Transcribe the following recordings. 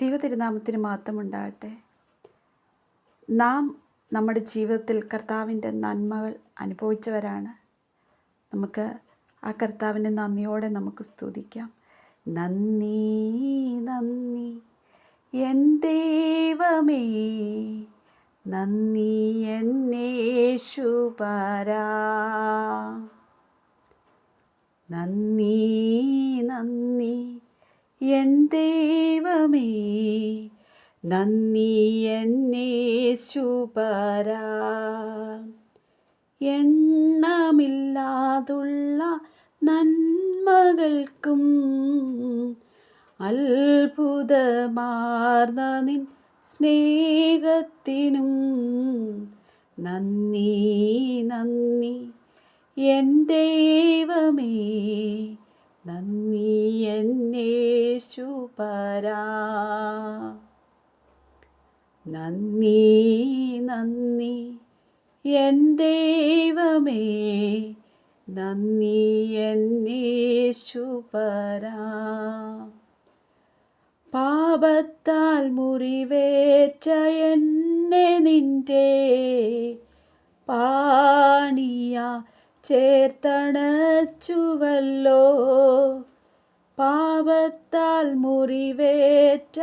ദൈവതിരുനാമത്തിന് മാത്രമുണ്ടാകട്ടെ. നാം നമ്മുടെ ജീവിതത്തിൽ കർത്താവിന്റെ നന്മകൾ അനുഭവിച്ചവരാണ്. നമുക്ക് ആ കർത്താവിന്റെ നന്ദിയോടെ നമുക്ക് സ്തുതിക്കാം. നന്ദി നന്ദി. എൻ ദൈവമേ നന്ദി എന്നേശുപരാ നന്ദി നന്ദി. എൻ ദൈവമേ നന്ദി എന്നേശുപരാ എണ്ണമില്ലാതുള്ള നന്മകൾക്കും അത്ഭുതമാർന്ന നിൻ സ്നേഹത്തിനും നന്ദി നന്ദി. എൻ ദൈവമേ നന്ദി എന്നേശുപരാ നന്ദി നന്ദി. എൻ ദൈവമേ നന്ദി എന്നേശുപരാ പാപത്താൽ മുറിവേറ്റ എന്നെ നിന്റെ പാണിയ ചേർത്തണച്ചുവല്ലോ. പാപത്താൽ മുറിവേറ്റ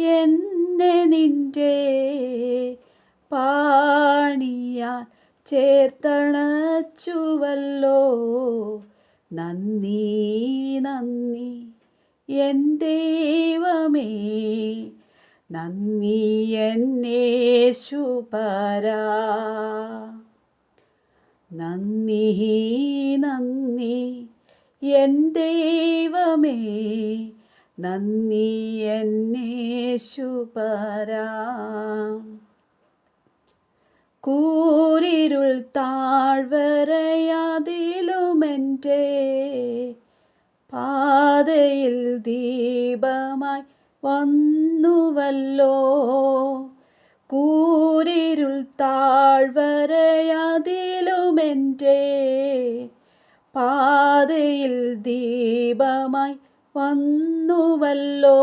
എന്നെ നിന്റെ പാണിയാൽ ചേർത്തണച്ചുവല്ലോ. നന്ദി നന്ദി എൻ ദൈവമേ. നന്ദി എന്നേശുപരാ നന്ദി നന്ദി എൻ ദൈവമേ. നന്ദി എന്നേശുപരാ കൂരിരുൾ താഴ്വരയാതിലുമെന്റെ പാതയിൽ ദീപമായി വന്നുവല്ലോ. കൂരിരുൾ താഴ്വരയാതിലുമെന്റെ പാതയിൽ ദീപമായി വന്നുവല്ലോ.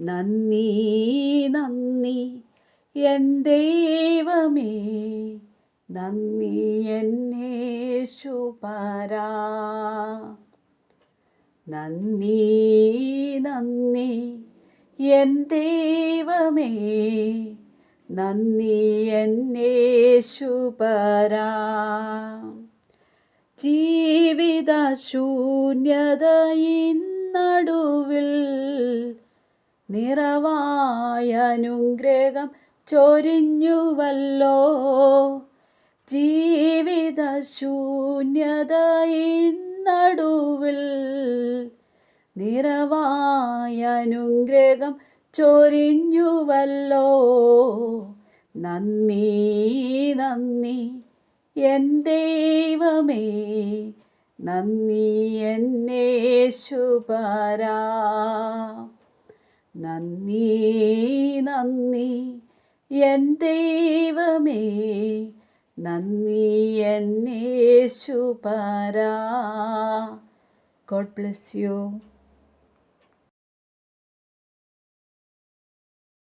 നന്ദി നന്ദി എൻ ദൈവമേ. നന്ദി എന്നേശുപരാ നന്ദി നന്ദി എൻ ദൈവമേ. നന്ദി എന്നേശുപരാ ജീവിത ശൂന്യതയിൻ നടുവിൽ നിറവായ അനുഗ്രഹം ചൊരിഞ്ഞുവല്ലോ. ജീവിത ശൂന്യതയിൻ നിറവായ അനുഗ്രഹം ചൊരിഞ്ഞുവല്ലോ. നന്ദി നന്ദി. എൻ ദൈവമേ നന്ദി എന്നേശുപരാ നന്ദി നന്ദി എൻ ദൈവമേ നന്ദി എന്നേശുപരാ ഗോഡ് ബ്ലെസ് യു.